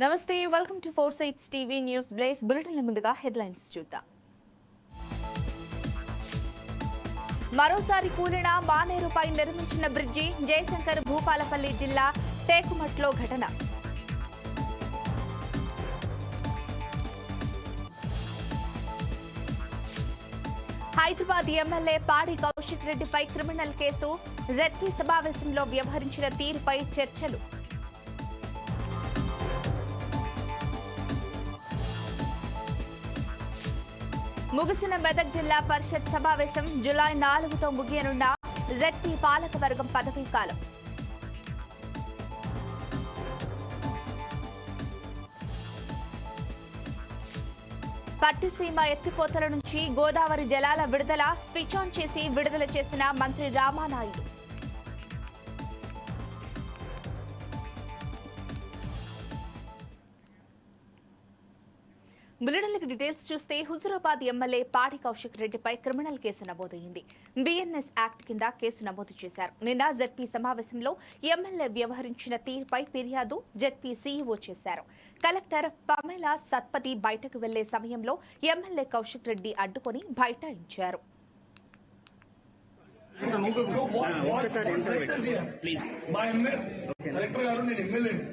నమస్తే welcome to four sights TV news blaze bulletin ముందుగా headlines చూద్దాం. మరోసారి కూలిన మానేరుపై నిర్మించిన బ్రిడ్జి జయశంకర్ భూపాలపల్లి జిల్లా టేకుమట్లో ఘటన. హైదరాబాద్ ఎమ్మెల్యే పాడి కౌశిక్ రెడ్డిపై క్రిమినల్ కేసు. జెడ్పీ సమావేశంలో వ్యవహరించిన తీరుపై చర్చలు. ముగిసిన మెదక్ జిల్లా పరిషత్ సమావేశం జులై నాలుగుతో ముగియనున్న జెడ్పీ పాలకవర్గం పదవీ కాలం. పట్టిసీమ ఎత్తిపోతల నుంచి గోదావరి జలాల విడుదల స్విచ్ ఆన్ చేసి విడుదల చేసిన మంత్రి రామానాయుడు. బులెటిన్లకు డీటెయిల్స్ చూస్తే హుజురాబాద్ ఎమ్మెల్యే పాడి కౌశిక్ రెడ్డిపై క్రిమినల్ కేసు నమోదైంది. బిఎన్ఎస్ యాక్ట్ కింద కేసు నమోదు చేశారు. నిన్న జెడ్పీ సమావేశంలో ఎమ్మెల్యే వ్యవహరించిన తీరుపై ఫిర్యాదు జెడ్పీ సీఈఓ చేశారు. కలెక్టర్ పమేలా సత్పతి బయటకు వెళ్ళే సమయంలో ఎమ్మెల్యే కౌశిక్ రెడ్డి అడ్డుకొని బైఠాయించారు. ప్లీజ్ మా ఎమ్మెల్యే కలెక్టర్ గారు నేను ఎమ్మెల్యేని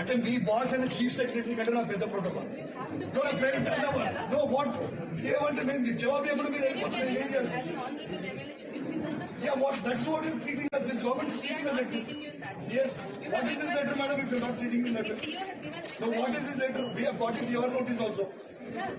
అంటే మీ బాస్ అండ్ చీఫ్ సెక్రటరీ కంటే నా పెద్ద ప్రోటోకాల్ నో నా పేరెంట్ నో వాట్ ఏమంటే నేను మీ జవాబు ఎప్పుడు మీరు వెళ్ళిపోతున్నారు నేను ఏం చేయాలి Yeah, what? That's what you're treating us. This government is treating us like this. Yes. What is this letter, madam? If you're not treating me letter. No, what is this letter? We have got it your notice also.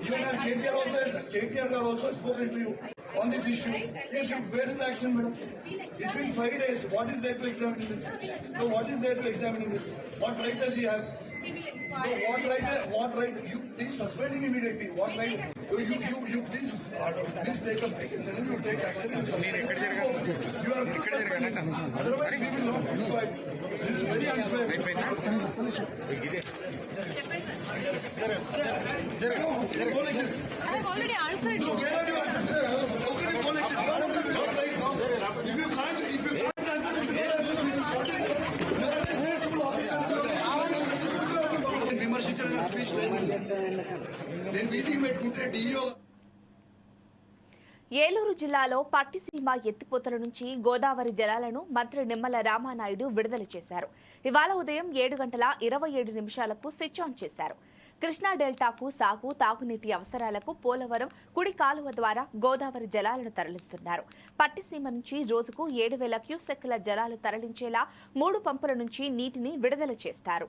Even as KTR also has, KTR has also spoken to you On this issue. Yes, where is action, madam? It's been five days. What is there to examine in this? No, what is there to examine in this? What right does he have? No, what right? What right? You please suspend him immediately. What right? You you you, you please please take a break and tell you take action. and suspend him. You have to suspend him. Otherwise, we will not comply. This is very unfair. No, go like this. I have already answered No, you. where are you answering? నేను meeting పెట్టుకుంటే ఏలూరు జిల్లాలో పట్టిసీమ ఎత్తిపోతల నుంచి గోదావరి జలాలను మంత్రి నిమ్మల రామానాయుడు విడుదల చేశారు. ఇవాళ ఉదయం ఏడు గంటల ఇరవై ఏడు నిమిషాలకు స్విచ్ ఆన్ చేశారు. కృష్ణా డెల్టాకు సాగు తాగునీటి అవసరాలకు పోలవరం కుడి కాలువ ద్వారా గోదావరి జలాలను తరలిస్తున్నారు. పట్టిసీమ నుంచి రోజుకు ఏడు వేల క్యూసెక్ల జలాలు తరలించేలా మూడు పంపుల నుంచి నీటిని విడుదల చేస్తారు.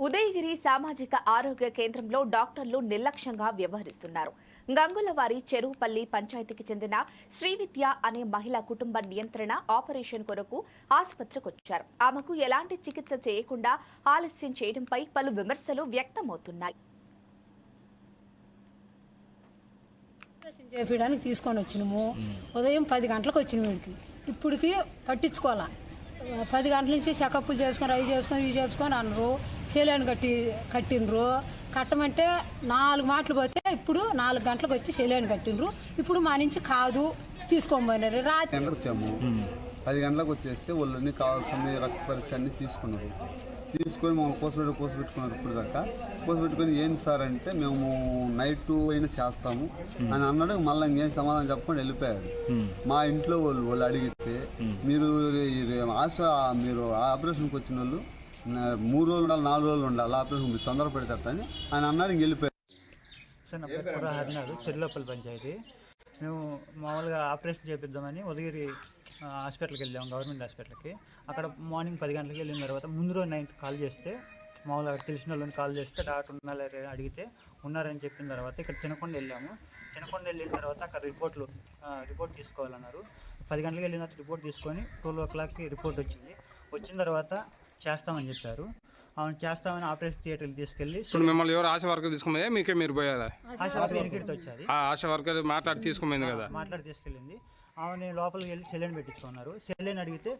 ఉదయగిరి సామాజిక ఆరోగ్య కేంద్రంలో డాక్టర్లు నిర్లక్ష్యంగా వ్యవహరిస్తున్నారు. గంగులవారి చెరువుపల్లి పంచాయతీకి చెందిన శ్రీవిద్య అనే మహిళ కుటుంబ నియంత్రణ ఆపరేషన్ కొరకు ఆసుపత్రికి వచ్చారు ఆమెకు ఎలాంటి చికిత్స చేయకుండా ఆలస్యం చేయడంపై పలు విమర్శలు వ్యక్తమవుతున్నాయి. ఆపరేషన్ చేపించడానికి తీసుకొని వచ్చినాము. ఉదయం పది గంటలకు వచ్చిన వీడికి. ఇప్పటికి పట్టించుకోవాలా. పది గంటల నుంచి చెకప్లు చేసుకొని అవి చేసుకొని ఇవి చేసుకొని అన్నారు. సెలైన్ కట్టి కట్టిండ్రు. కట్టమంటే నాలుగు మాటలు పోతే ఇప్పుడు నాలుగు గంటలకు వచ్చి సెలైన్ కట్టిండ్రు. ఇప్పుడు మా నుంచి కాదు తీసుకొని పోయినారు రాత్రి పది గంటలకు వచ్చేస్తే వాళ్ళని కావాల్సిన రక్త పరీక్ష అన్ని తీసుకున్నారు. తీసుకొని మమ్మల్ని కోసపెట్టి కోసపెట్టుకున్నారు ఇప్పుడు దాకా. కోసపెట్టుకొని ఏంటి సార్ అంటే మేము నైట్ అయినా చేస్తాము. అని అన్నాడు. మళ్ళీ ఇంకేం సమాధానం చెప్పకుండా వెళ్ళిపోయాడు. మా ఇంట్లో వాళ్ళు వాళ్ళు అడిగితే మీరు హాస్పిటల్ మీరు ఆపరేషన్కి వచ్చిన వాళ్ళు మూడు రోజులు ఉండాలి నాలుగు రోజులు ఉండాలి ఆపరేషన్ మీరు తొందర పెడతారని ఆయన అన్నాడు. ఇంక వెళ్ళిపోయాడు. సార్ నా పేరు కూడా హరినాథ్ చెల్లోపల్లి పంచాయతీ. మేము మామూలుగా ఆపరేషన్ చేపిద్దామని ఉదయగిరి ఆ, హాస్పిటల్కి వెళ్ళాం గవర్నమెంట్ హాస్పిటల్కి. అక్కడ మార్నింగ్ పది గంటలకు వెళ్ళిన తర్వాత ముందు రోజు నైట్ కాల్ చేస్తే మామూలుగా అక్కడ తెలిసిన వాళ్ళని కాల్ చేస్తే డాక్టర్ ఉన్నారా అడిగితే ఉన్నారని చెప్పిన తర్వాత ఇక్కడ తినకుండా వెళ్ళాము. తినకుండా వెళ్ళిన తర్వాత అక్కడ రిపోర్ట్లు రిపోర్ట్ తీసుకోవాలన్నారు. పది గంటలకు వెళ్ళిన తర్వాత రిపోర్ట్ తీసుకొని ట్వెల్వ్ ఓ క్లాక్కి రిపోర్ట్ వచ్చింది. వచ్చిన తర్వాత చేస్తామని చెప్పారు. అవును చేస్తామని ఆపరేషన్ థియేటర్కి తీసుకెళ్ళి ఇప్పుడు మిమ్మల్ని ఎవరు ఆశ వర్కర్ తీసుకుపోయా మీకే మీరు పోయారా? ఆసుపత్రి వెనుకడితో వచ్చాది ఆ ఆశ వర్కర్ మాట్లాడి తీసుకుపోయింది కదా. మాట్లాడి తీసుకెళ్ళింది. ఆమె లోపలికి వెళ్ళి సెలైన్ పెట్టించుకున్నారు. సెలైన్ అడిగితే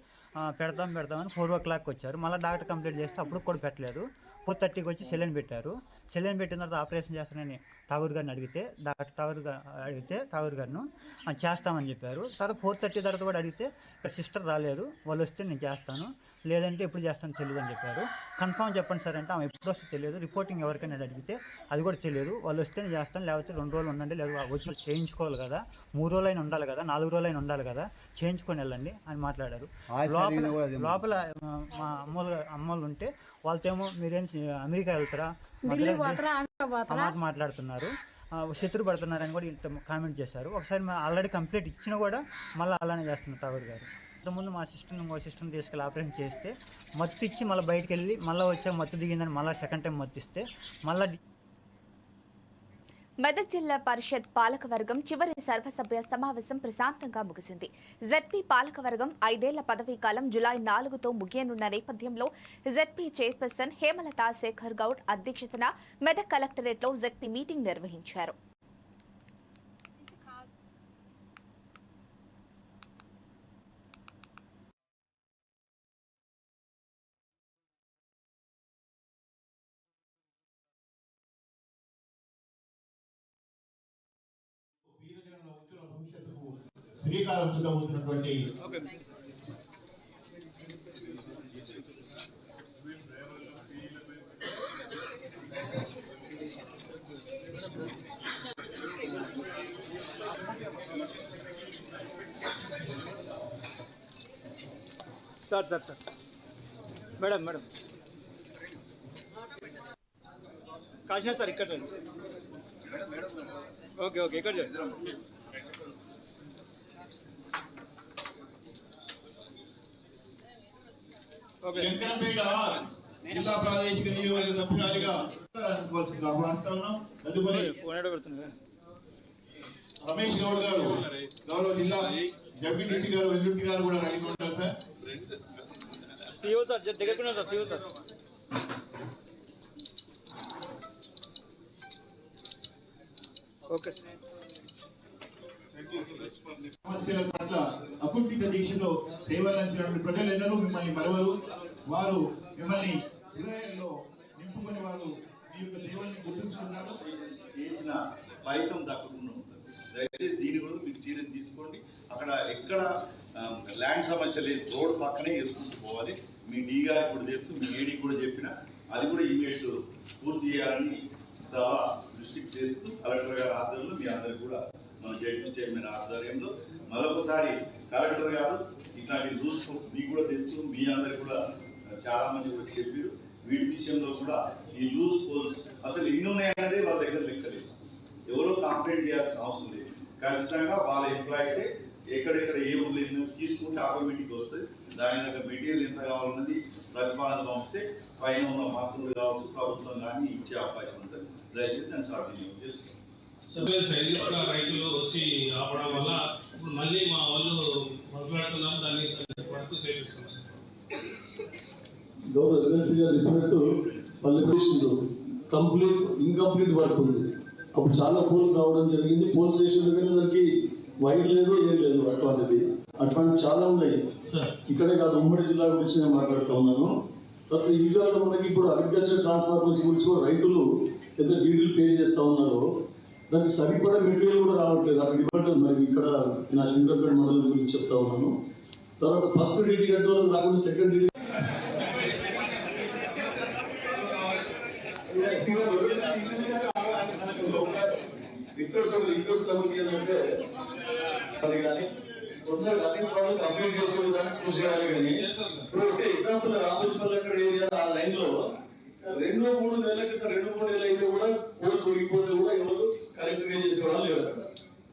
పెడదాం పెడదామని ఫోర్ ఓ క్లాక్ వచ్చారు. మళ్ళీ డాక్టర్ కంప్లీట్ చేస్తే అప్పుడు కూడా పెట్టలేదు. ఫోర్ థర్టీకి వచ్చి సెలైన్ పెట్టారు. సెలైన్ పెట్టిన తర్వాత ఆపరేషన్ చేస్తానని ఠాగూర్ గారిని అడిగితే డాక్టర్ ఠాగూర్ గారు అడిగితే ఠాగూర్ గారిను చేస్తామని చెప్పారు. తర్వాత ఫోర్ థర్టీ తర్వాత కూడా అడిగితే ఇక్కడ సిస్టర్ రాలేదు. వాళ్ళు వస్తే నేను చేస్తాను. లేదంటే ఎప్పుడు చేస్తాను తెలియదు అని చెప్పారు. కన్ఫామ్ చెప్పండి సార్ అంటే ఆమె ఎప్పుడు వస్తే తెలియదు. రిపోర్టింగ్ ఎవరికైనా అడిగితే అది కూడా తెలియదు. వాళ్ళు వస్తే నేను చేస్తాను లేకపోతే రెండు రోజులు ఉండండి లేదా వచ్చి చేయించుకోవాలి కదా. మూడు రోజులైనా ఉండాలి కదా నాలుగు రోజులైనా ఉండాలి కదా. చేయించుకొని వెళ్ళండి అని మాట్లాడారు. లోపల లోపల మా అమ్మోళ్ళు అమ్మోళ్ళు ఉంటే వాళ్ళతోమో మీరేం చే- అమెరికా వెళ్తారా? మాట్లాడుతున్నారు. ఆ, శత్రు పడుతున్నారని కూడా ఇంత కామెంట్ చేశారు. ఒకసారి మా ఆల్రెడీ కంప్లీట్ ఇచ్చినా కూడా మళ్ళీ అలానే చేస్తున్నారు ఠాగూర్ గారు. ఇంతకుముందు మా సిస్టర్ని ఇంకో సిస్టర్ని తీసుకెళ్ళి ఆపరేషన్ చేస్తే మత్తు ఇచ్చి మళ్ళీ బయటికి వెళ్ళి మళ్ళీ వచ్చే మత్తు దిగిందని మళ్ళీ సెకండ్ టైం మత్తు ఇస్తే మళ్ళీ మెదక్ జిల్లా పరిషత్ పాలకవర్గం చివరి సర్వసభ్య సమావేశం ప్రశాంతంగా ముగిసింది. జెడ్పీ పాలకవర్గం ఐదేళ్ళ పదవీ కాలం జులై నాలుగుతో ముగియనున్న నేపథ్యంలో జెడ్పీ చైర్పర్సన్ హేమలత శేఖర్ గౌడ్ అధ్యక్షతన మెదక్ కలెక్టరేట్లో జెడ్పీ మీటింగ్ నిర్వహించారు. శ్రీకారం చుట్టబోతున్నటువంటి sir sir sir. Madam madam. Kashinath sir ఇక్కడ రండి. ఓకే ఓకే ఇక్కడ చూడండి ఓకే శంకరంపేట జిల్లా ప్రాదేశిక నియోజకవర్గ సభ్యురాలిగా అనుకోవాల్సిందిగా ఆహ్వానిస్తా ఉన్నాం. తదుపరి ఫోన్ ఎక్కడ పెడుతుంది రమేష్ గౌడ్ గారు గౌరవ జిల్లా జడ్పీటీసీ గారు వెల్లుర్తి గారు కూడా రెడీగా ఉంటారు సార్. సిఓ సార్ జర దగ్గరకు ఉన్నారు sir CO sir. Okay sir. సమస్యల పట్ల అకుంఠిత దీక్షతో సేవలంచినటువంటి ప్రజలెల్లరూ మిమ్మల్ని మరవరు. వారు మిమ్మల్ని హృదయంలో నింపుకొని వారు మీ యొక్క సేవల్ని గుర్తుంచుకుంటారు. చేసిన ఫలితం దక్కకుండా ఉంటుంది. దయచేసి దీని కూడా మీరు సీరియస్ తీసుకోండి. అక్కడ ఎక్కడ ల్యాండ్ సమస్య లేదు. రోడ్ పక్కనే వేసుకుంటూ పోవాలి. మీ డీ గారికి కూడా తెలుసు మీ ఏడీ కూడా చెప్పిన. అది కూడా ఇమేజ్ పూర్తి చేయాలని సభ దృష్టికి చేస్తూ కలెక్టర్ గారి ఆధ్వర్యంలో మీ అందరికి కూడా మన జడ్పీ చైర్మన్ ఆధ్వర్యంలో మరొకసారి కలెక్టర్ గారు ఇట్లాంటి చూసుకో మీకు కూడా తెలుసు మీ అందరికి కూడా చాలా మంది కూడా చెప్పారు. వీటి విషయంలో కూడా ఈ లూజ్ పోల్స్ అసలు ఎన్ని ఉన్నాయనేది వాళ్ళ దగ్గర లెక్కలేదు. ఎవరో కంప్లైంట్ చేయాల్సిన అవసరం లేదు. ఖచ్చితంగా వాళ్ళ ఎంప్లాయీసే ఎక్కడెక్కడ ఏ ఊళ్ళో తీసుకుంటే ఆటోమేటిక్ వస్తుంది. దాని యొక్క మెటీరియల్ ఎంత కావాలన్నది ప్రతిపాదన పంపితే పైన ఉన్న మాత్రులు కావచ్చు ప్రభుత్వం కానీ ఇచ్చే అవకాశం ఉంటుంది. దయచేసి దాన్ని సాధ్యం చేస్తుంది సైనిక రైతులు వచ్చి ఆపడం వల్ల ఇప్పుడు మళ్ళీ మా వాళ్ళు మాట్లాడుతున్నారు దాన్ని వర్క్ చేపిస్తున్నాం గౌరవ ఎమ్మెల్సీ గారు చెప్పినట్టు పల్లె స్టేషన్లో కంప్లీట్ ఇన్కంప్లీట్ వర్క్ ఉంది. అప్పుడు చాలా పోల్స్ రావడం జరిగింది. పోల్ స్టేషన్ దగ్గర దానికి వైర్ లేదు ఏం లేదు అటువంటిది అటువంటి చాలా ఉన్నాయి. సార్. ఇక్కడే కాదు ఉమ్మడి జిల్లా గురించి నేను మాట్లాడుతూ ఉన్నాను. తర్వాత యూజువల్గా మనకి ఇప్పుడు అగ్రికల్చర్ ట్రాన్స్ఫార్మర్స్ గురించి కూడా రైతులు ఎంత డీటెయిల్ పే చేస్తూ ఉన్నారో దానికి సరిపడా మెటీరియల్ కూడా రావట్లేదు. అక్కడ ఇవ్వట్లేదు మరి ఇక్కడ నా శంకర్పేట మండలం గురించి చెప్తా ఉన్నాను. తర్వాత ఫస్ట్ డీటీ కట్టే రాకుండా సెకండ్ డీటీ కొందరు అన్ని వాళ్ళు కృషి చేయాలి కానీ ఎగ్జాంపుల్ రామోజీపల్లి అక్కడ ఏరియా ఆ లైన్లో రెండు మూడు నెలల క్రితం రెండు మూడు నెలలు అయితే కూడా కోర్సు ఉడికిపోతే కూడా ఎవరు కరెక్ట్గా చేసేవాళ్ళు లేరు.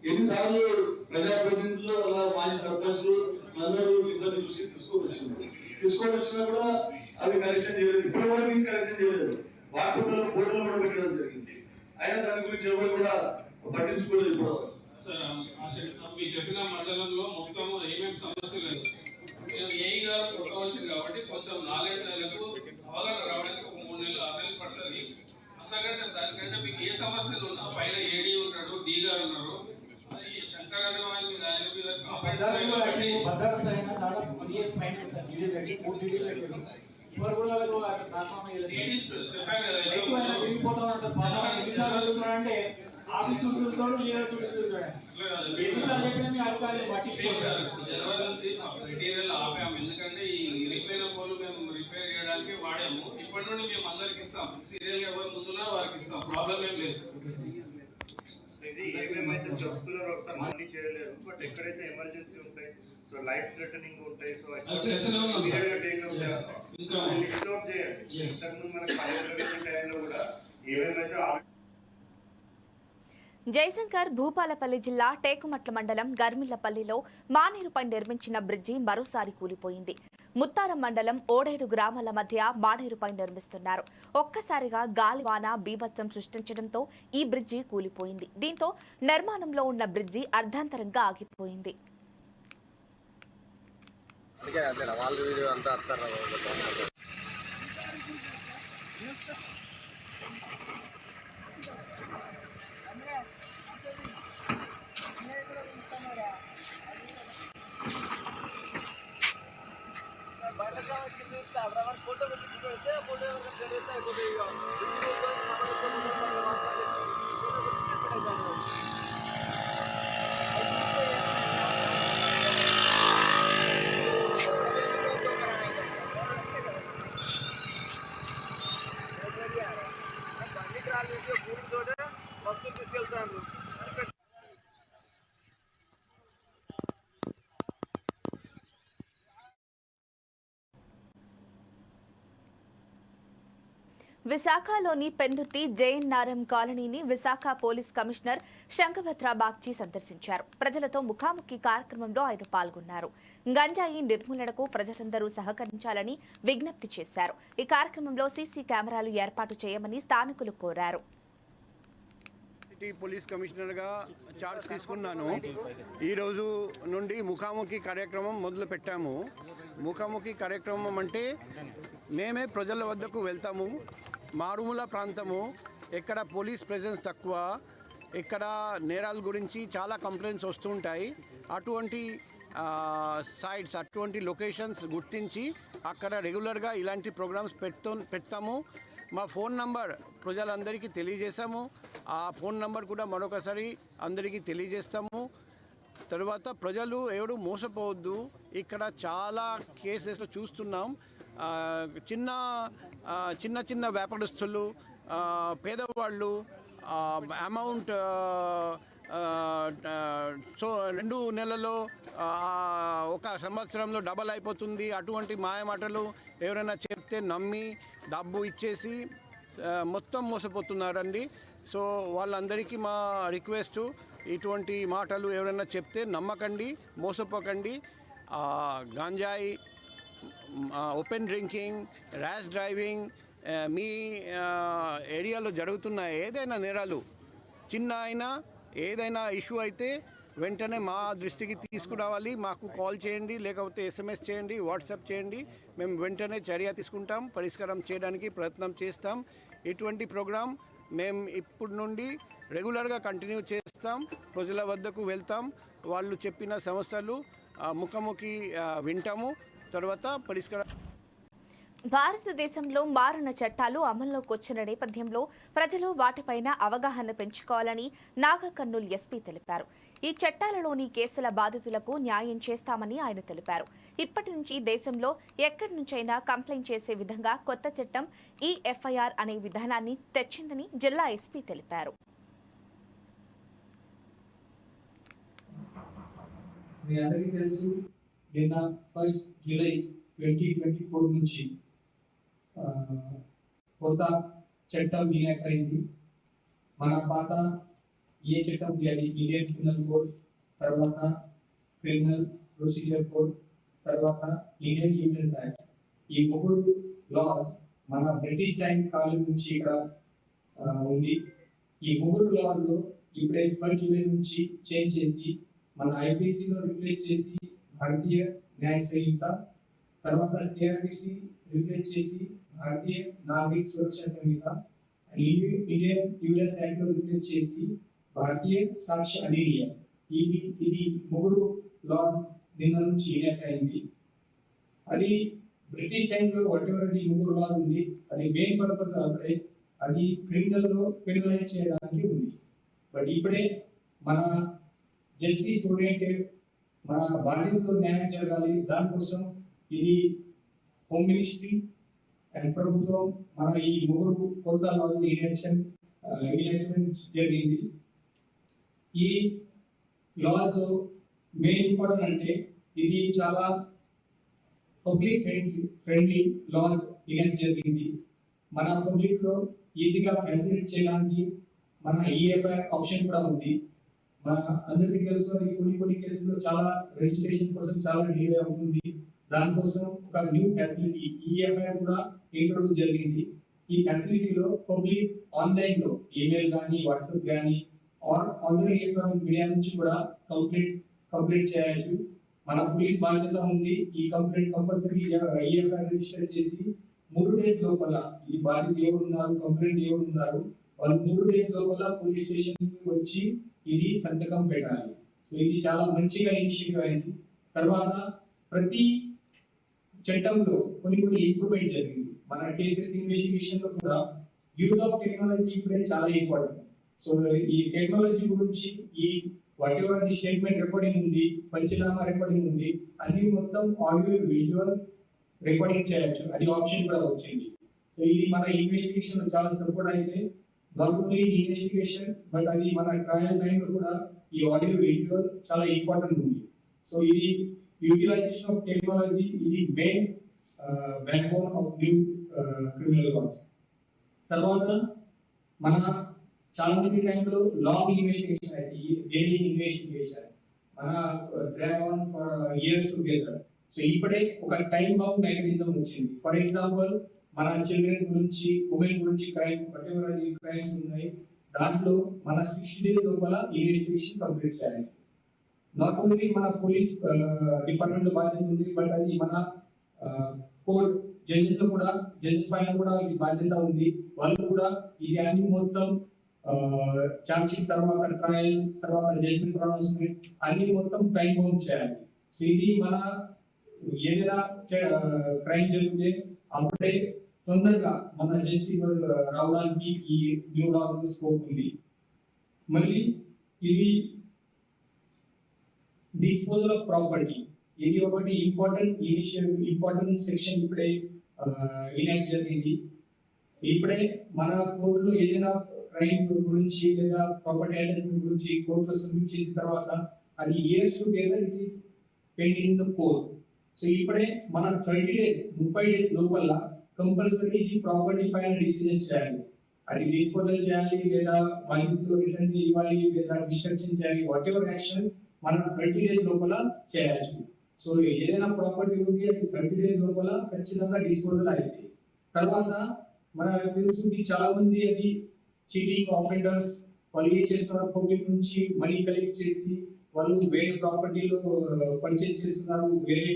ఎన్నిసార్లు ప్రజాప్రతినిధులు అలా మాజీ సర్పంచ్లు అందరూ సిబ్బంది చూసి తీసుకొని వచ్చింది తీసుకొని వచ్చినా కూడా అవి కరెక్షన్ చేయలేదు. ఇప్పుడు కూడా మేము కరెక్షన్ చేయలేదు. వాట్సాప్లో ఫోటోలు కూడా పెట్టడం జరిగింది. అయినా దాని గురించి ఎవరు కూడా పట్టించుకోలేదు ఇప్పుడు. ఆ మీరు చెప్పిన మండలంలో మొత్తం ఏమేమి సమస్యలు లేదు నేను గారు కొత్త వచ్చింది కాబట్టి కొంచెం నాలుగైదు అవగాహన రావడానికి ఒక మూడు నెలలు అర్థం నెలలు పడుతుంది. అంతకంటే దానికంటే మీకు ఏ సమస్యలు ఉన్నా పైన ఏడీ ఉన్నాడు డి గారు ఉన్నారు. అది శంకర్ అనే ఆయన మీద ఆయన మీద కంప్లైంట్స్ ఉన్నాయి కాబట్టి లేడీస్ చెప్పాను కదా జనవరి నుంచి మెటీరియల్ ఆపాము. ఎందుకంటే ఈ ఇరిగిపోయిన ఫోన్లు మేము రిపేర్ చేయడానికి వాడాము. ఇప్పటి నుండి మేము అందరికి ఇస్తాం. సీరియల్ ఎవరు ఇస్తాం ప్రాబ్లం ఏం లేదు. ఇది ఏమేమైతే చెప్తున్నారో ఒకసారి మళ్ళీ చేయలేరు. బట్ ఎక్కడైతే ఎమర్జెన్సీ ఉంటాయి సో లైఫ్ థ్రెటనింగ్ ఉంటాయి సో అది చేస్తూనే ఉన్నాం సార్. ఇంకా లిస్ట్ అవుట్ చేయండి Yes. ఇంతకుముందు మనకి పర్యటన టైంలో కూడా ఏమేమైతే ఆ- జయశంకర్ భూపాలపల్లి జిల్లా టేకుమట్ల మండలం గర్మిల్లపల్లిలో మానేరుపై నిర్మించిన బ్రిడ్జి మరోసారి కూలిపోయింది. ముత్తారం మండలం ఓడేడు గ్రామాల మధ్య మాడేరుపై నిర్మిస్తున్నారు. ఒక్కసారిగా గాలివాన బీభత్సం సృష్టించడంతో ఈ బ్రిడ్జి కూలిపోయింది. దీంతో నిర్మాణంలో ఉన్న బ్రిడ్జి అర్ధాంతరంగా ఆగిపోయింది. ಅದ್ರ ಫೋಟೋ ಫೋಟೋ ಫೋಟೋ విశాఖలోని పెందుర్తి జేఎన్ఆర్ఎం కాలనీని విశాఖ పోలీస్ కమిషనర్ శంఖభద్ర బాగ్చి సందర్శించారు. ప్రజలతో ముఖాముఖి కార్యక్రమంలో ఆయన పాల్గొన్నారు. గంజాయి నిర్మూలనకు ప్రజలందరూ సహకరించాలని విజ్ఞప్తి చేశారు. ఈ కార్యక్రమంలో సీసీ కెమెరాలు ఏర్పాటు చేయమని స్థానికులు కోరారు. సిటీ పోలీస్ కమిషనర్గా చార్జ్ తీసుకున్నాను. ఈరోజు నుండి ముఖాముఖి కార్యక్రమం మొదలు పెట్టాము. ముఖాముఖి కార్యక్రమం అంటే మేమే ప్రజల వద్దకు వెళ్తాము. మారుమూల ప్రాంతము ఎక్కడ పోలీస్ ప్రెజెన్స్ తక్కువ ఇక్కడ నేరాల గురించి చాలా కంప్లైంట్స్ వస్తుంటాయి అటువంటి సైట్స్ అటువంటి లొకేషన్స్ గుర్తించి అక్కడ రెగ్యులర్గా ఇలాంటి ప్రోగ్రామ్స్ పెడుతూ పెడతాము. మా ఫోన్ నంబర్ ప్రజలందరికీ తెలియజేశాము. ఆ ఫోన్ నంబర్ కూడా మరొకసారి అందరికీ తెలియజేస్తాము. తర్వాత ప్రజలు ఎవడు మోసపోవద్దు. ఇక్కడ చాలా కేసెస్లో చూస్తున్నాం. చిన్న చిన్న చిన్న వ్యాపారస్తులు పేదవాళ్ళు అమౌంట్ సో రెండు నెలల్లో ఒక సంవత్సరంలో డబల్ అయిపోతుంది. అటువంటి మాయమాటలు ఎవరైనా చెప్తే నమ్మి డబ్బు ఇచ్చేసి మొత్తం మోసపోతున్నారండి. సో వాళ్ళందరికీ మా రిక్వెస్ట్ ఇటువంటి మాటలు ఎవరైనా చెప్తే నమ్మకండి మోసపోకండి. ఆ, గాంజాయి ఓపెన్ డ్రింకింగ్ ర్యాష్ డ్రైవింగ్ మీ ఏరియాలో జరుగుతున్న ఏదైనా నేరాలు చిన్న అయినా ఏదైనా ఇష్యూ అయితే వెంటనే మా దృష్టికి తీసుకురావాలి. మాకు కాల్ చేయండి లేకపోతే ఎస్ఎంఎస్ చేయండి వాట్సాప్ చేయండి. మేము వెంటనే చర్య తీసుకుంటాం పరిష్కారం చేయడానికి ప్రయత్నం చేస్తాం. ఇటువంటి ప్రోగ్రాం మేము ఇప్పటి నుండి రెగ్యులర్గా కంటిన్యూ చేస్తాం ప్రజల వద్దకు వెళ్తాం. వాళ్ళు చెప్పిన సమస్యలు ముఖాముఖి వింటాము. తర్వాత పరిష్కారం భారతదేశంలో మారిన చట్టాలు అమల్లోకి వచ్చిన నేపథ్యంలో ప్రజలు వాటిపైన అవగాహన పెంచుకోవాలని నాగకర్నూలు ఎస్పీ తెలిపారు. ఈ చట్టాలలోని కేసుల బాధితులకు న్యాయం చేస్తామని ఆయన తెలిపారు. ఇప్పటి నుంచి దేశంలో ఎక్కడి నుంచైనా కంప్లైంట్ చేసే విధంగా కొత్త చట్టం ఈ ఎఫ్ఐఆర్ అనే విధానాన్ని తెచ్చిందని జిల్లా ఎస్పీ తెలిపారు. మీ అందరికీ తెలుసు నిన్న first July twenty twenty four నుంచి కొత్త చట్టం ఇనాక్ట్ అయింది. మన పాత ఏ చట్టం అది ఇండియన్ క్రిమినల్ కోడ్ తర్వాత క్రిమినల్ ప్రొసీజర్ కోడ్ తర్వాత ఇండియన్ ఈవిడెన్స్ యాక్ట్ ఈ మూడు లాస్ మన బ్రిటిష్ టైం కాలం నుంచి ఇక్కడ ఉంది. ఈ మూడు లాలో ఇప్పుడే ఫస్ట్ జూలై నుంచి చేంజ్ చేసి మన ఐపీసీలో రిప్లేస్ చేసి భారతీయ న్యాయ సంహిత తర్వాత సిఆర్పిసి రిప్లేస్ చేసి భారతీయ నాగరిక సురక్ష సంహిత ఇండియన్ యూఎస్ యాక్ట్లో రిప్లేస్ చేసి భారతీయ సాక్ష్య అధినియం ఇది ఇది మూడు లాస్ నిన్న నుంచి ఎనాక్ట్ అయింది. అది బ్రిటిష్ టైంలో వాట్ ఎవర్ అది మూడు లాస్ ఉంది. అది మెయిన్ పర్పస్ కాబట్టి అది క్రిమినల్లో క్రిమినలైజ్ చేయడానికి ఉంది. బట్ ఇప్పుడే మన జస్టిస్ ఓరియంటెడ్ మన బాధ్యతలో న్యాయం జరగాలి. దానికోసం ఇది హోమ్ మినిస్ట్రీ అండ్ ప్రభుత్వం మన ఈ ముగ్గురు కొత్త ఎలక్షన్ ఎలక్షన్ జరిగింది. ఈ లాస్ మెయిన్ ఇంపార్టెంట్ అంటే ఇది చాలా పబ్లిక్ ఫ్రెండ్లీ ఫ్రెండ్లీ లాస్ ఇలాంటి జరిగింది. మన పబ్లిక్లో ఈజీగా ఫెసిలిటీ చేయడానికి మన ఈఏపై ఆప్షన్ కూడా ఉంది. అందరికీ తెలుస్తుంది కొన్ని కొన్ని కేసుల్లో చాలా రిజిస్ట్రేషన్ కోసం చాలా డిలే అవుతుంది. దానికోసం ఒక న్యూ ఫెసిలిటీ ఈఎఫ్ఐ కూడా ఇంట్రొడ్యూస్ జరిగింది. ఈ ఫెసిలిటీలో పబ్లిక్ ఆన్లైన్లో ఈమెయిల్ కానీ వాట్సాప్ కానీ ఆర్ అందరూ ఎలక్ట్రానిక్ మీడియా నుంచి కూడా కంప్లీట్ కంప్లీట్ చేయొచ్చు. మన పోలీస్ బాధ్యత ఉంది ఈ కంప్లీట్ కంపల్సరీ ఈఎఫ్ఐ రిజిస్టర్ చేసి మూడు డేస్ లోపల ఈ బాధిత ఎవరున్నారు కంప్లైంట్ ఎవరున్నారు వాళ్ళు మూడు డేస్ లోపల పోలీస్ స్టేషన్ వచ్చి ఇది సంతకం పెట్టాలి. సో ఇది చాలా మంచిగా ఇనిషియేటివ్ అయింది. తర్వాత ప్రతి చట్టంలో కొన్ని కొన్ని ఇంప్రూవ్మెంట్ జరిగింది. మన కేసెస్ ఇన్వెస్టిగేషన్లో కూడా యూజ్ ఆఫ్ టెక్నాలజీ ఇప్పుడే చాలా ఇంపార్టెంట్ సో ఈ టెక్నాలజీ గురించి ఈ వాట్ ఎవర్ అది స్టేట్మెంట్ రికార్డింగ్ ఉంది పంచనామా రికార్డింగ్ ఉంది అన్ని మొత్తం ఆడియో విజువల్ రికార్డింగ్ చేయవచ్చు అది ఆప్షన్ కూడా వచ్చింది. సో ఇది మన ఇన్వెస్టిగేషన్ చాలా సపోర్ట్ అయితే నాట్ ఓన్లీ ఇన్వెస్టిగేషన్ బట్ అది మన ట్రయల్ టైం కూడా ఈ ఆడియో విజువల్ చాలా ఇంపార్టెంట్ ఉంది. సో ఇది యూటిలైజేషన్ ఆఫ్ టెక్నాలజీ ఇది main backbone of new criminal laws తర్వాత మన చాలా మంది టైంలో లాంగ్ ఇన్వెస్టిగేషన్ అయితే డైలీ ఇన్వెస్టిగేషన్ మన drag on for years together so ఇప్పుడే ఒక టైం బౌండ్ మెకానిజం వచ్చింది. ఫర్ ఎగ్జాంపుల్ మన చిల్డ్రన్ గురించి ఉమెన్ గురించి క్రైమ్ వాట్ క్రైమ్స్ ఉన్నాయి దాంట్లో మన సిక్స్టీ డేస్ లోపల ఇన్వెస్టిగేషన్ కంప్లీట్ చేయాలి. నాట్ ఓన్లీ మన పోలీస్ డిపార్ట్మెంట్ బాధ్యత ఉంది బట్ అది మన కోర్ట్ జడ్జెస్ కూడా జడ్జెస్ పైన కూడా ఇది బాధ్యత ఉంది. వాళ్ళు కూడా ఇది అన్ని మొత్తం ఛార్జ్ షీట్ తర్వాత ట్రయల్ తర్వాత జడ్జ్మెంట్ ప్రొనౌన్స్మెంట్ అన్ని మొత్తం టైం బౌండ్ చేయాలి. సో ఇది మన ఏదైనా క్రైమ్ జరిగితే అప్పుడే తొందరగా మన జస్టిస్ రావడానికి ఈ న్యూ లాస్ స్కోప్ ఉంది. మళ్ళీ ఇది డిస్పోజల్ ఆఫ్ ప్రాపర్టీ ఇది ఒకటి ఇంపార్టెంట్ ఇనిషియల్ ఇంపార్టెంట్ సెక్షన్ ఇప్పుడే ఇనాక్ట్ జరిగింది. ఇప్పుడే మన కోర్టులో ఏదైనా క్రైమ్ గురించి లేదా ప్రాపర్టీ అటాచ్మెంట్ గురించి కోర్టులో సబ్మిట్ చేసిన తర్వాత అది years together it is pending the court so ఇప్పుడే మన థర్టీ డేస్ ముప్పై డేస్ లోపల కంపల్సరీ ఈ ప్రాపర్టీ పైన డిసిజన్ చేయాలి. అది డిస్పోజల్ చేయాలి లేదా బాధితులు రిటర్న్ ఇవ్వాలి లేదా డిస్ట్రక్షన్ చేయాలి వాట్ ఎవర్ యాక్షన్స్ మనం థర్టీ డేస్ లోపల చేయొచ్చు. సో ఏదైనా ప్రాపర్టీ ఉంది అది థర్టీ డేస్ లోపల ఖచ్చితంగా డిస్పోజల్ అయింది తర్వాత మన తెలుస్తుంది చాలా మంది అది చీటింగ్ ఆఫెండర్స్ వాళ్ళు ఏం చేస్తున్నారు పబ్లిక్ నుంచి మనీ కలెక్ట్ చేసి వాళ్ళు వేరే ప్రాపర్టీలో పర్చేజ్ uh, చేస్తున్నారు వేరే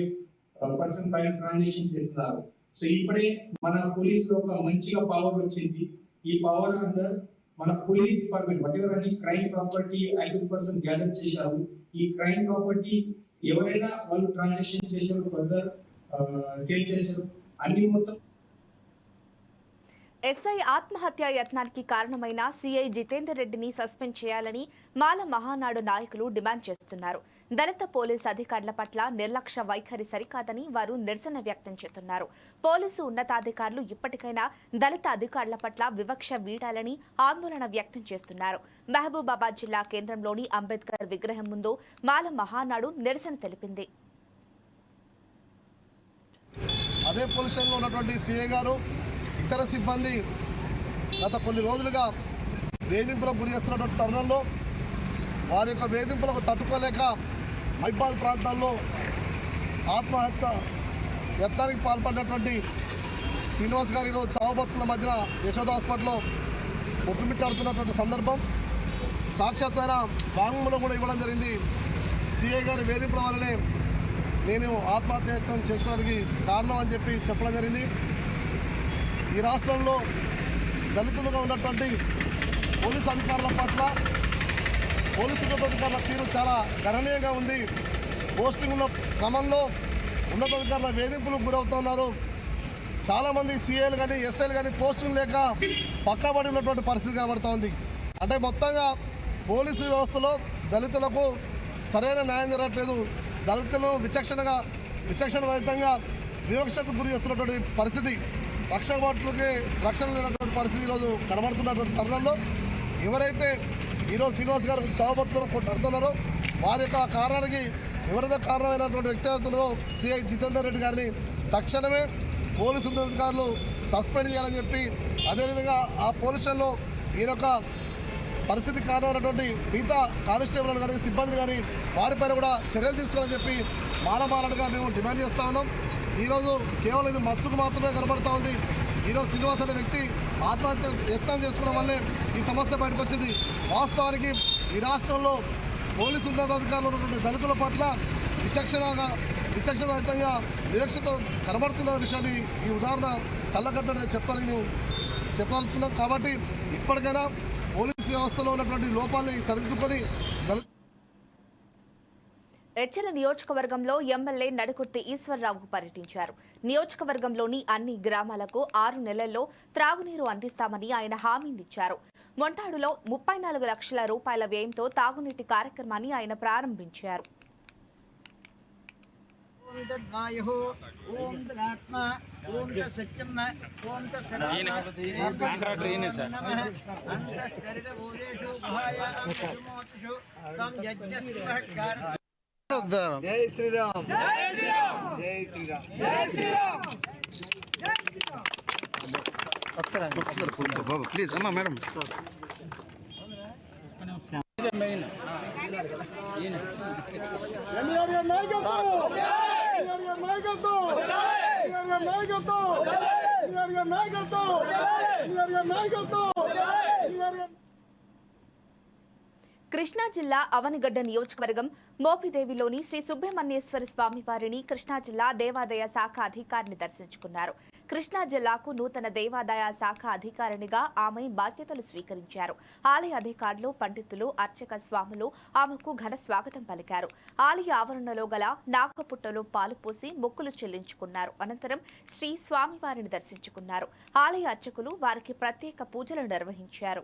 uh, పర్సన్ పైన ట్రాన్సాక్షన్ చేస్తున్నారు. సో ఇప్పుడే మన పోలీస్లో ఒక మంచిగా పవర్ వచ్చింది. ఈ పవర్ అండర్ మన పోలీస్ డిపార్ట్మెంట్ వాట్ ఎవర్ అని క్రైమ్ ప్రాపర్టీ ఐదు పర్సెంట్ గ్యాదర్ చేశారు. ఈ క్రైమ్ ప్రాపర్టీ ఎవరైనా వాళ్ళు ట్రాన్సాక్షన్ చేశారు ఫర్దర్ సేల్ చేశారు. అన్ని మొత్తం ఎస్ఐ ఆత్మహత్య యత్నానికి కారణమైన సీఐ జితేందర్ రెడ్డిని సస్పెండ్ చేయాలని మాల మహానాడు నాయకులు డిమాండ్ చేస్తున్నారు. దళిత పోలీసు అధికారుల పట్ల నిర్లక్ష్య వైఖరి సరికాదని వారు నిరసన వ్యక్తం చేస్తున్నారు. పోలీసు ఉన్నతాధికారులు ఇప్పటికైనా దళిత అధికారుల పట్ల వివక్ష వీడాలని ఆందోళన వ్యక్తం చేస్తున్నారు. మహబూబాబాద్ జిల్లా కేంద్రంలోని అంబేద్కర్ విగ్రహం ముందు మాల మహానాడు నిరసన తెలిపింది. అదే పొజిషన్లో ఉన్నటువంటి సిఏ గారు ఇతర సిబ్బంది గత కొన్ని రోజులుగా వేధింపులకు గురి చేస్తున్నటువంటి తరుణంలో వారి యొక్క వేధింపులకు తట్టుకోలేక మైబాద్ ప్రాంతాల్లో ఆత్మహత్య యత్నానికి పాల్పడినటువంటి శ్రీనివాస్ గారి ఈరోజు చావు మధ్యన యశోద హాస్పిటల్లో ఒట్టుమిట్టాడుతున్నటువంటి సందర్భం. సాక్షాత్తైన వాంగ్మూలం కూడా ఇవ్వడం జరిగింది. సిఐ గారి వేధింపుల వల్లనే నేను ఆత్మహత్యయత్నం చేసుకోవడానికి కారణం అని చెప్పి చెప్పడం జరిగింది. ఈ రాష్ట్రంలో దళితులుగా ఉన్నటువంటి పోలీస్ అధికారుల పట్ల పోలీసు ఉన్నతాధికారుల తీరు చాలా గణనీయంగా ఉంది. పోస్టింగ్ ఉన్న క్రమంలో ఉన్నతాధికారుల వేధింపులకు గురవుతున్నారు. చాలామంది సీఏలు కానీ ఎస్ఐలు కానీ పోస్టింగ్ లేక పక్కబడి ఉన్నటువంటి పరిస్థితి కనబడుతూ ఉంది అంటే మొత్తంగా పోలీసు వ్యవస్థలో దళితులకు సరైన న్యాయం జరగట్లేదు. దళితులు విచక్షణగా విచక్షణ రహితంగా వివక్షకు గురి చేస్తున్నటువంటి పరిస్థితి రక్షణ భటులకి రక్షణ లేనటువంటి పరిస్థితి ఈరోజు కనబడుతున్నటువంటి తరుణంలో ఎవరైతే ఈరోజు శ్రీనివాస్ గారు చావబతులు కొట్టాడుతున్నారో వారి యొక్క కారణానికి ఎవరైతే కారణమైనటువంటి వ్యక్తి అవుతున్నారో సిఐ జితేందర్ రెడ్డి గారిని తక్షణమే పోలీసు ఉన్నతాధికారులు సస్పెండ్ చేయాలని చెప్పి అదేవిధంగా ఆ పోలీస్ స్టేషన్లో ఈ యొక్క పరిస్థితి కారణమైనటువంటి మిగతా కానిస్టేబుల్ కానీ సిబ్బంది కానీ వారిపైన కూడా చర్యలు తీసుకోవాలని చెప్పి మాలమాలడుగా మేము డిమాండ్ చేస్తా ఉన్నాం. ఈరోజు కేవలం ఇది మత్స్సుకు మాత్రమే కనబడతా ఉంది. ఈరోజు శ్రీనివాస్ అనే వ్యక్తి ఆత్మహత్య యత్నం చేసుకున్న వల్లే ఈ సమస్య బయటకు వచ్చింది వాస్తవానికి ఈ రాష్ట్రంలో పోలీసు ఉన్నతాధికారులు ఉన్నటువంటి దళితుల పట్ల విచక్షణగా విచక్షణరహితంగా వివక్షత కనబడుతున్న విషయాన్ని ఈ ఉదాహరణ కళ్ళగట్టని చెప్పడానికి మేము చెప్పాల్సుకున్నాం కాబట్టి ఇప్పటికైనా పోలీస్ వ్యవస్థలో ఉన్నటువంటి లోపాలని సరిదిద్దుకొని ఎచ్చల నియోజకవర్గంలో ఎమ్మెల్యే నడుకుర్తి ఈశ్వరరావు పర్యటించారు. నియోజకవర్గంలోని అన్ని గ్రామాలకు ఆరు నెలల్లో త్రాగునీరు అందిస్తామని ఆయన హామీనిచ్చారు. మొంటాడులో ముప్పై నాలుగు లక్షల రూపాయల వ్యయంతో తాగునీటి కార్యక్రమాన్ని ఆయన ప్రారంభించారు. ఓం జై శ్రీరామ్ జై శ్రీరామ్ జై శ్రీరామ్ జై శ్రీరామ్ ఒకసారి కొంచెం బాబు ప్లీజ్ అమ్మా మేడం కృష్ణా జిల్లా అవనిగడ్డ నియోజకవర్గం మోపిదేవిలోని శ్రీ సుబ్రహ్మణ్యేశ్వర స్వామి వారిని కృష్ణా జిల్లా దేవాదాయ శాఖ అధికారిని దర్శించుకున్నారు. కృష్ణా జిల్లాకు నూతన దేవాదాయ శాఖ అధికారినిగా ఆమె బాధ్యతలు స్వీకరించారు. ఆలయ అధికారులు పండితులు అర్చక స్వాములు ఆమెకు ఘన స్వాగతం పలికారు. ఆలయ ఆవరణలో గల నాగపుట్టలో పాలు పోసి మొక్కులు చెల్లించుకున్నారు. అనంతరం శ్రీ స్వామివారిని దర్శించుకున్నారు. ఆలయ అర్చకులు వారికి ప్రత్యేక పూజలు నిర్వహించారు.